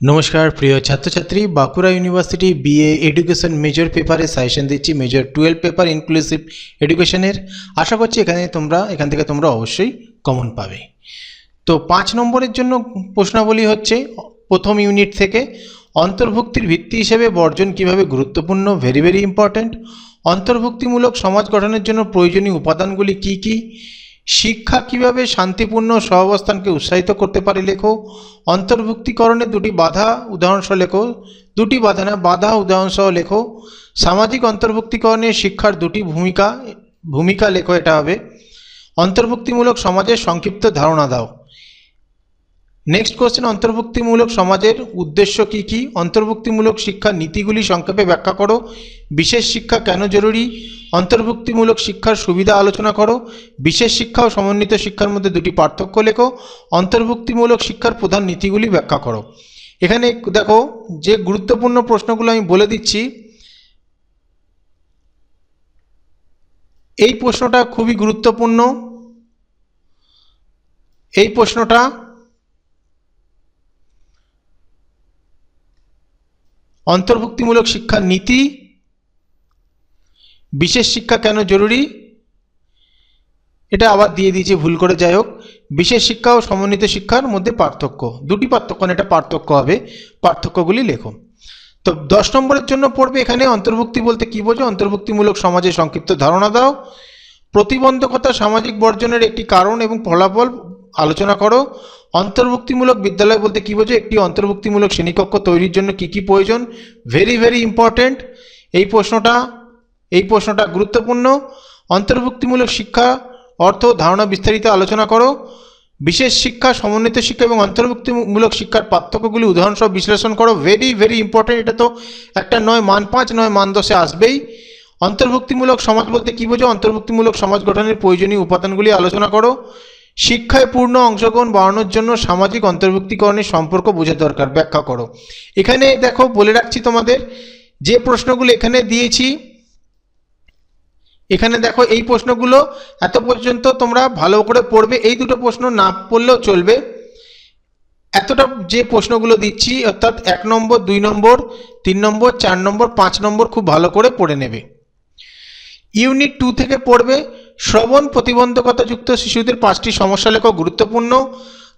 নমস্কার, প্রিয় ছাত্রছাত্রী, Bankura university BA education major পেপারে সাজেশন দিচ্ছি মেজর টুয়েলভ পেপার ইনক্লুসিভ এডুকেশনের আশা করছি এখানে তোমরা, এখান থেকে তোমরা অবশ্যই কমন পাবে। তো পাঁচ নম্বরের জন্য প্রশ্নাবলী হচ্ছে, প্রথম ইউনিট থেকে অন্তর্ভুক্তির ভিত্তি হিসেবে বর্জন কীভাবে গুরুত্বপূর্ণ ভেরি ভেরি ইম্পর্ট্যান্ট অন্তর্ভুক্তিমূলক সমাজ গঠনের জন্য প্রয়োজনীয় উপাদানগুলি কি কি? শিক্ষা কীভাবে শান্তিপূর্ণ সহাবস্থানকে উৎসাহিত করতে পারে লেখো। অন্তর্ভুক্তিকরণে দুটি বাধা উদাহরণসহ লেখো। দুটি বাধা না, বাধা উদাহরণসহ লেখো। সামাজিক অন্তর্ভুক্তিকরণে শিক্ষার দুটি ভূমিকা ভূমিকা লেখো, এটা হবে। অন্তর্ভুক্তিমূলক সমাজের সংক্ষিপ্ত ধারণা দাও। নেক্সট কোশ্চেন অন্তর্ভুক্তিমূলক সমাজের উদ্দেশ্য কি কি? অন্তর্ভুক্তিমূলক শিক্ষার নীতিগুলি সংক্ষেপে ব্যাখ্যা করো। বিশেষ শিক্ষা কেন জরুরি? অন্তর্ভুক্তিমূলক শিক্ষার সুবিধা আলোচনা করো। বিশেষ শিক্ষা ও সমন্বিত শিক্ষার মধ্যে দুটি পার্থক্য লেখো। অন্তর্ভুক্তিমূলক শিক্ষার প্রধান নীতিগুলি ব্যাখ্যা করো। এখানে দেখো, যে গুরুত্বপূর্ণ প্রশ্নগুলো আমি বলে দিচ্ছি, এই প্রশ্নটা খুবই গুরুত্বপূর্ণ। এই প্রশ্নটা অন্তর্ভুক্তিমূলক শিক্ষার নীতি, বিশেষ শিক্ষা কেন জরুরি? এটা আবার দিয়ে দিয়েছে, ভুল করে যাই হোক। বিশেষ শিক্ষা ও সমন্বিত শিক্ষার মধ্যে পার্থক্য। দুটি পার্থক্য এটা পার্থক্য হবে। পার্থক্যগুলি লেখো। তো দশ নম্বরের জন্য পড়বে এখানে, অন্তর্ভুক্তি বলতে কী বোঝো? অন্তর্ভুক্তিমূলক সমাজে সংক্ষিপ্ত ধারণা দাও। প্রতিবন্ধকতা সামাজিক বর্জনের একটি কারণ এবং ফলাফল আলোচনা করো। অন্তর্ভুক্তিমূলক বিদ্যালয় বলতে কী বোঝো? একটি অন্তর্ভুক্তিমূলক শ্রেণীকক্ষ তৈরির জন্য কী কী প্রয়োজন? ভেরি ভেরি ইম্পর্ট্যান্ট এই প্রশ্নটা এই প্রশ্নটা গুরুত্বপূর্ণ। অন্তর্ভুক্তিমূলক শিক্ষা, অর্থ ধারণা বিস্তারিত আলোচনা করো। বিশেষ শিক্ষা, সমন্বিত শিক্ষা এবং অন্তর্ভুক্তিমূলক শিক্ষার পার্থক্যগুলি উদাহরণসহ বিশ্লেষণ করো। ভেরি ভেরি ইম্পর্ট্যান্ট এটা তো একটা নয় মান পাঁচ, নয় মান দশে আসবেই। অন্তর্ভুক্তিমূলক সমাজ বলতে কী বোঝো? অন্তর্ভুক্তিমূলক সমাজ গঠনের প্রয়োজনীয় উপাদানগুলি আলোচনা করো। শিক্ষায় পূর্ণ অংশগ্রহণ বাড়ানোর জন্য সামাজিক অন্তর্ভুক্তিকরণের সম্পর্ক বোঝা দরকার। ব্যাখ্যা করো। এখানে দেখো, বলে রাখছি তোমাদের, যে প্রশ্নগুলো এখানে দিয়েছি, এখানে দেখো এই প্রশ্নগুলো, এত পর্যন্ত তোমরা ভালো করে পড়বে, এই দুটো প্রশ্ন না পড়লেও চলবে। এতটা যে প্রশ্নগুলো দিচ্ছি, অর্থাৎ এক নম্বর, দুই নম্বর, তিন নম্বর, চার নম্বর, পাঁচ নম্বর, খুব ভালো করে পড়ে নেবে। ইউনিট টু থেকে পড়বে শ্রবণ প্রতিবন্ধকতাযুক্ত শিশুদের পাঁচটি সমস্যা লেখো গুরুত্বপূর্ণ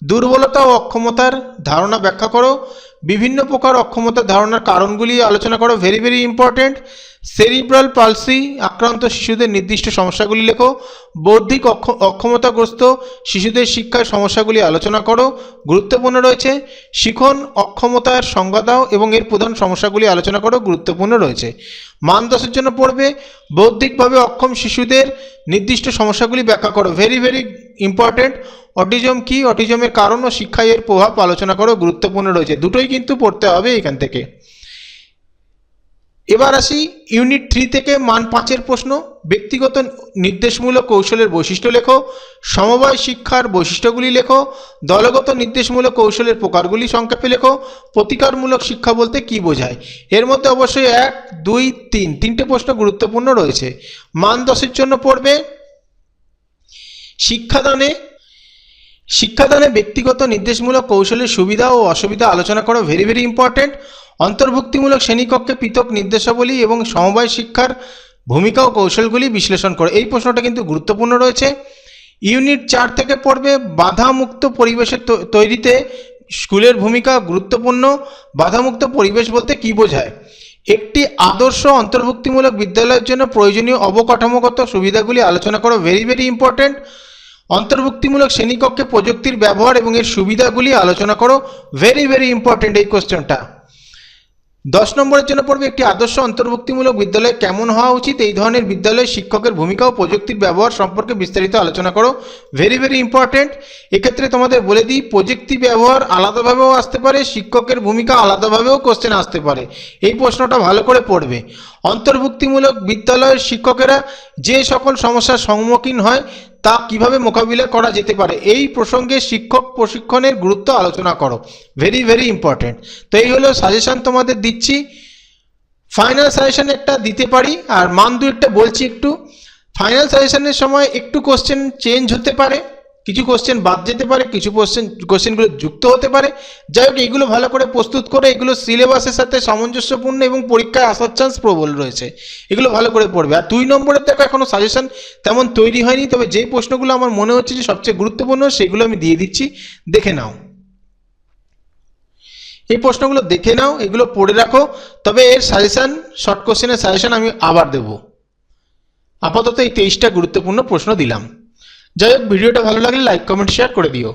দুর্বলতা ও অক্ষমতার ধারণা ব্যাখ্যা করো বিভিন্ন প্রকার অক্ষমতা ধারণার কারণগুলি আলোচনা করো। Very very important cerebral palsy আক্রান্ত শিশুদের নির্দিষ্ট সমস্যাগুলি লেখো। বৌদ্ধিক অক্ষ, অক্ষমতাগ্রস্ত শিশুদের শিক্ষার সমস্যাগুলি আলোচনা করো। গুরুত্বপূর্ণ রয়েছে, শিখন অক্ষমতার সংজ্ঞা দাও এবং এর প্রধান সমস্যাগুলি আলোচনা করো। গুরুত্বপূর্ণ রয়েছে। মান দশের জন্য পড়বে, বৌদ্ধিকভাবে অক্ষম শিশুদের নির্দিষ্ট সমস্যাগুলি ব্যাখ্যা করো। ভেরি ভেরি ইম্পর্ট্যান্ট অটিজম কি? অটিজমের কারণ ও শিক্ষায় এর প্রভাব আলোচনা করো। গুরুত্বপূর্ণ রয়েছে। দুটোই কিন্তু পড়তে হবে এখান থেকে। এবার আসি ইউনিট থ্রি থেকে মান পাঁচের প্রশ্ন। ব্যক্তিগত নির্দেশমূলক কৌশলের বৈশিষ্ট্য লেখো, সমবায় শিক্ষার বৈশিষ্ট্যগুলি লেখো, দলগত নির্দেশমূলক কৌশলের প্রকারগুলি সংক্ষেপে লেখো, প্রতিকারমূলক শিক্ষা বলতে কি বোঝায়? এর মধ্যে অবশ্যই এক, দুই, তিন, তিনটে প্রশ্ন গুরুত্বপূর্ণ রয়েছে। মান দশের জন্য পড়বে, শিক্ষাদানে শিক্ষাদানে ব্যক্তিগত নির্দেশমূলক কৌশলের সুবিধা ও অসুবিধা আলোচনা করা ভেরি ভেরি ইম্পর্ট্যান্ট অন্তর্ভুক্তিমূলক শ্রেণীকক্ষে পৃথক নির্দেশাবলী এবং সমবায় শিক্ষার ভূমিকা ও কৌশলগুলি বিশ্লেষণ করে। এই প্রশ্নটা কিন্তু গুরুত্বপূর্ণ রয়েছে। ইউনিট চার থেকে পড়বে, বাধামুক্ত পরিবেশের তৈরিতে স্কুলের ভূমিকা গুরুত্বপূর্ণ। বাধামুক্ত পরিবেশ বলতে কি বোঝায়? একটি আদর্শ অন্তর্ভুক্তিমূলক বিদ্যালয়ের জন্য প্রয়োজনীয় অবকাঠামোগত সুবিধাগুলি আলোচনা করা ভেরি ভেরি ইম্পর্ট্যান্ট অন্তর্ভুক্তিমূলক শ্রেণীকক্ষে প্রযুক্তির ব্যবহার এবং এর সুবিধাগুলি আলোচনা করো। ভেরি ভেরি ইম্পর্টেন্ট এই কোশ্চেনটা দশ নম্বরের জন্য পড়বে, একটি আদর্শ অন্তর্ভুক্তিমূলক বিদ্যালয় কেমন হওয়া উচিত? এই ধরনের বিদ্যালয়ে শিক্ষকের ভূমিকা ও প্রযুক্তির ব্যবহার সম্পর্কে বিস্তারিত আলোচনা করো। ভেরি ভেরি ইম্পর্ট্যান্ট এক্ষেত্রে তোমাদের বলে দিই, প্রযুক্তি ব্যবহার আলাদাভাবেও আসতে পারে, শিক্ষকের ভূমিকা আলাদাভাবেও কোশ্চেন আসতে পারে। এই প্রশ্নটা ভালো করে পড়বে। অন্তর্ভুক্তিমূলক বিদ্যালয়ের শিক্ষকেরা যে সকল সমস্যার সম্মুখীন হয়, তা কীভাবে মোকাবিলা করা যেতে পারে, এই প্রসঙ্গে শিক্ষক প্রশিক্ষণের গুরুত্ব আলোচনা করো। ভেরি ভেরি ইম্পর্ট্যান্ট তো এই হলো সাজেশন তোমাদের দিচ্ছি। ফাইনাল সাজেশন একটা দিতে পারি, আর মান দু একটা বলছি একটু। ফাইনাল সাজেশনের সময় একটু কোশ্চেন চেঞ্জ হতে পারে। কিছু কোশ্চেন বাদ যেতে পারে, কিছু কোশ্চেন কোশ্চেনগুলো যুক্ত হতে পারে। যাই হোক এগুলো ভালো করে প্রস্তুত করে এগুলো সিলেবাসের সাথে সামঞ্জস্যপূর্ণ এবং পরীক্ষায় আসার চান্স প্রবল রয়েছে। এগুলো ভালো করে পড়বে। আর দুই নম্বরের দেখো, এখনও সাজেশন তেমন তৈরি হয়নি, তবে যেই প্রশ্নগুলো আমার মনে হচ্ছে যে সবচেয়ে গুরুত্বপূর্ণ, সেগুলো আমি দিয়ে দিচ্ছি। দেখে নাও। এই প্রশ্নগুলো দেখে নাও, এগুলো পড়ে রাখো। তবে এর সাজেশান শর্ট কোশ্চেনের সাজেশান আমি আবার দেব। আপাতত এই তেইশটা গুরুত্বপূর্ণ প্রশ্ন দিলাম। যাই হোক ভিডিওটা ভালো লাগলে লাইক কমেন্ট শেয়ার করে দিও।